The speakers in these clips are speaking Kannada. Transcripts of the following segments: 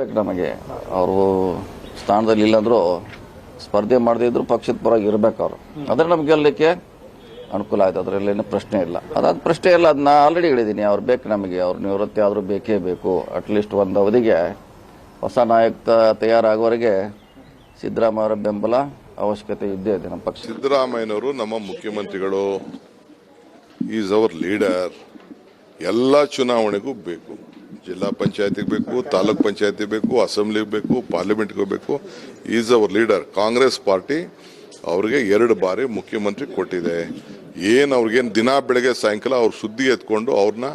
ಬೇಕು ನಮಗೆ. ಅವರು ಸ್ಥಾನದಲ್ಲಿ ಇಲ್ಲಾಂದ್ರೂ ಸ್ಪರ್ಧೆ ಮಾಡದೇ ಇದ್ರು ಪಕ್ಷದ ಪರವಾಗಿ ಇರಬೇಕು ಅವರು. ಅದ್ರ ನಮ್ಗೆ ಗೆಲ್ಲಲಿಕ್ಕೆ ಅನುಕೂಲ ಆಯ್ತು ಅದರಲ್ಲಿ ಏನು ಪ್ರಶ್ನೆ ಇಲ್ಲ. ಅದಾದ ಪ್ರಶ್ನೆ ಇಲ್ಲ ಅದನ್ನ ಆಲ್ರೆಡಿ ಹೇಳಿದ್ದೀನಿ ಅವ್ರು ಬೇಕು ನಮಗೆ ಅವ್ರ ನಿವೃತ್ತಿ ಆದರೂ ಬೇಕೇ ಬೇಕು. ಅಟ್ಲೀಸ್ಟ್ ಒಂದು ಅವಧಿಗೆ ಹೊಸ ನಾಯಕ ತಯಾರಾಗುವವರೆಗೆ ಸಿದ್ದರಾಮಯ್ಯ ಬೆಂಬಲ ಅವಶ್ಯಕತೆ ಇದ್ದೇ ಇದೆ ನಮ್ಮ ಪಕ್ಷ. ಸಿದ್ದರಾಮಯ್ಯನವರು ನಮ್ಮ ಮುಖ್ಯಮಂತ್ರಿಗಳು ಈಸ್ ಅವರ್ ಲೀಡರ್ ಎಲ್ಲ ಚುನಾವಣೆಗೂ ಬೇಕು. ಜಿಲ್ಲಾ ಪಂಚಾಯತಿಗೆ ಬೇಕು, ತಾಲೂಕ್ ಪಂಚಾಯತಿ ಬೇಕು, ಅಸೆಂಬ್ಲಿಗೆ ಬೇಕು, ಪಾರ್ಲಿಮೆಂಟ್ಗೂ ಬೇಕು. Is our leader Congress party ಅವ್ರಿಗೆ ಎರಡು ಬಾರಿ ಮುಖ್ಯಮಂತ್ರಿ ಕೊಟ್ಟಿದೆ. ಏನು ಅವ್ರಿಗೇನು ದಿನ ಬೆಳಗ್ಗೆ ಸಾಯಂಕಾಲ ಅವ್ರ ಸುದ್ದಿ ಎತ್ಕೊಂಡು ಅವ್ರನ್ನ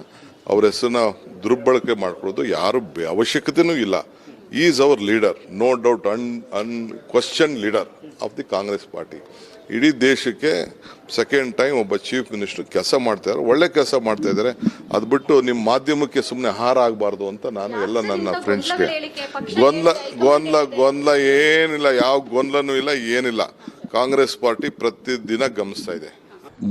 ಅವ್ರ ಹೆಸರನ್ನ ದುರ್ಬಳಕೆ ಮಾಡ್ಕೊಳ್ಳೋದು ಯಾರು ಅವಶ್ಯಕತೆನೂ ಇಲ್ಲ. Is our leader no doubt un un question leader of the Congress party ಇಡೀ ದೇಶಕ್ಕೆ ಸೆಕೆಂಡ್ ಟೈಮ್ ಒಬ್ಬ ಚೀಫ್ ಮಿನಿಸ್ಟರ್ ಕೆಲಸ ಮಾಡ್ತಾ ಇದ್ದಾರೆ ಒಳ್ಳೆ ಕೆಲಸ ಮಾಡ್ತಾ ಇದ್ದಾರೆ ಅದು ಬಿಟ್ಟು ನಿಮ್ಮ ಮಾಧ್ಯಮಕ್ಕೆ ಸುಮ್ಮನೆ ಹಾರ ಆಗಬಾರ್ದು ಅಂತ ನಾನು ಎಲ್ಲ ನನ್ನ ಫ್ರೆಂಡ್ಸ್ಗೆ ಗೊಂದಲ ಗೊಂದಲ ಗೊಂದಲ ಏನಿಲ್ಲ. ಯಾವ ಗೊಂದಲನೂ ಇಲ್ಲ ಏನಿಲ್ಲ. ಕಾಂಗ್ರೆಸ್ ಪಾರ್ಟಿ ಪ್ರತಿದಿನ ಗಮನಿಸ್ತಾ ಇದೆ.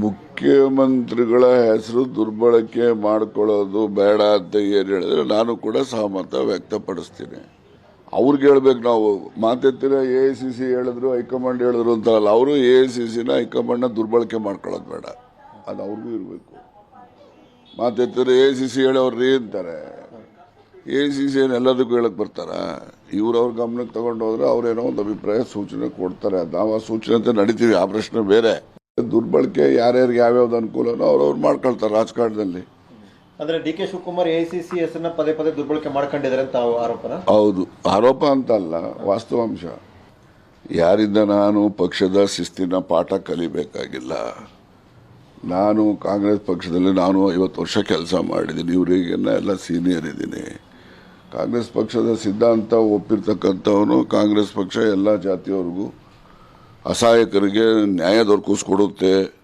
ಮುಖ್ಯಮಂತ್ರಿಗಳ ಹೆಸರು ದುರ್ಬಳಕೆ ಮಾಡಿಕೊಳ್ಳೋದು ಬೇಡ ಅಂತ ಏನು ಹೇಳಿದ್ರೆ ನಾನು ಕೂಡ ಸಹಮತ ವ್ಯಕ್ತಪಡಿಸ್ತೀನಿ. ಅವ್ರಿಗೆ ಹೇಳ್ಬೇಕು ನಾವು, ಮಾತೆತ್ತಿರ ಎ ಐ ಸಿ ಸಿ ಹೇಳಿದ್ರು, ಹೈಕಮಾಂಡ್ ಹೇಳಿದ್ರು ಅಂತಾರಲ್ಲ ಅವರು ಎ ಐ ಸಿ ಸಿನ ಹೈಕಮಾಂಡ್ನ ದುರ್ಬಳಕೆ ಮಾಡ್ಕೊಳ್ಳೋದು ಬೇಡ. ಅದು ಅವ್ರಿಗೂ ಇರಬೇಕು. ಮಾತೆತ್ತಿರ ಎ ಐ ಸಿ ಸಿ ಹೇಳೋರು ಅಂತಾರೆ. ಎ ಸಿ ಸಿ ಏನು ಎಲ್ಲದಕ್ಕೂ ಹೇಳಕ್ ಬರ್ತಾರ? ಇವ್ರು ಅವ್ರ ಗಮನಕ್ಕೆ ತಗೊಂಡು ಹೋದ್ರೆ ಅವ್ರೇನೋ ಒಂದು ಅಭಿಪ್ರಾಯ, ಸೂಚನೆ ಕೊಡ್ತಾರೆ. ನಾವು ಆ ಸೂಚನೆ ಅಂತ ನಡಿತೀವಿ, ಆ ಪ್ರಶ್ನೆ ಬೇರೆ. ದುರ್ಬಳಕೆ ಯಾರ್ಯಾರಿಗೆ ಯಾವ್ಯಾವ್ದು ಅನುಕೂಲನೋ ಅವ್ರವ್ರು ಮಾಡ್ಕೊಳ್ತಾರೆ ರಾಜಕಾರಣದಲ್ಲಿ. ಅಂದ್ರೆ ಡಿ ಕೆ ಶಿವಕುಮಾರ್ ಎಐಸಿಸಿ ಹೆಸರನ್ನ ಪದೇ ಪದೇ ದುರ್ಬಳಕೆ ಮಾಡ್ಕೊಂಡಿದ್ದಾರೆ ಅಂತ ಆರೋಪ ಹೌದು. ಆರೋಪ ಅಂತ ಅಲ್ಲ ವಾಸ್ತವಾಂಶ ಯಾರಿಂದ ನಾನು ಪಕ್ಷದ ಶಿಸ್ತಿನ ಪಾಠ ಕಲಿಬೇಕಾಗಿಲ್ಲ. ನಾನು ಕಾಂಗ್ರೆಸ್ ಪಕ್ಷದಲ್ಲಿ ನಾನು ಐವತ್ತು ವರ್ಷ ಕೆಲಸ ಮಾಡಿದ್ದೀನಿ. ಇವರಿಗೆಲ್ಲ ಎಲ್ಲ ಸೀನಿಯರ್ ಇದ್ದೀನಿ. ಕಾಂಗ್ರೆಸ್ ಪಕ್ಷದ ಸಿದ್ಧಾಂತ ಒಪ್ಪಿರ್ತಕ್ಕಂಥವನು ಕಾಂಗ್ರೆಸ್ ಪಕ್ಷ ಎಲ್ಲ ಜಾತಿಯವ್ರಿಗೂ ಅಸಹಾಯಕರಿಗೆ ನ್ಯಾಯ ದೊರಕಿಸ್ಕೊಡುತ್ತೆ.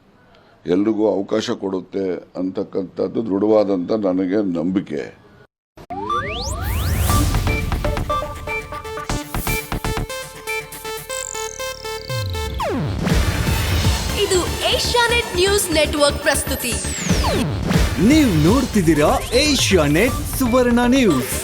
ಎಲ್ರಿಗೂ ಅವಕಾಶ ಕೊಡುತ್ತೆ ಅಂತಕ್ಕಂಥದ್ದು ದೃಢವಾದಂಥ ನನಗೆ ನಂಬಿಕೆ. ಇದು ಏಷ್ಯಾನೆಟ್ ನ್ಯೂಸ್ ನೆಟ್ವರ್ಕ್ ಪ್ರಸ್ತುತಿ. ನೀವು ನೋಡ್ತಿದ್ದೀರಾ ಏಷ್ಯಾನೆಟ್ ಸುವರ್ಣ ನ್ಯೂಸ್.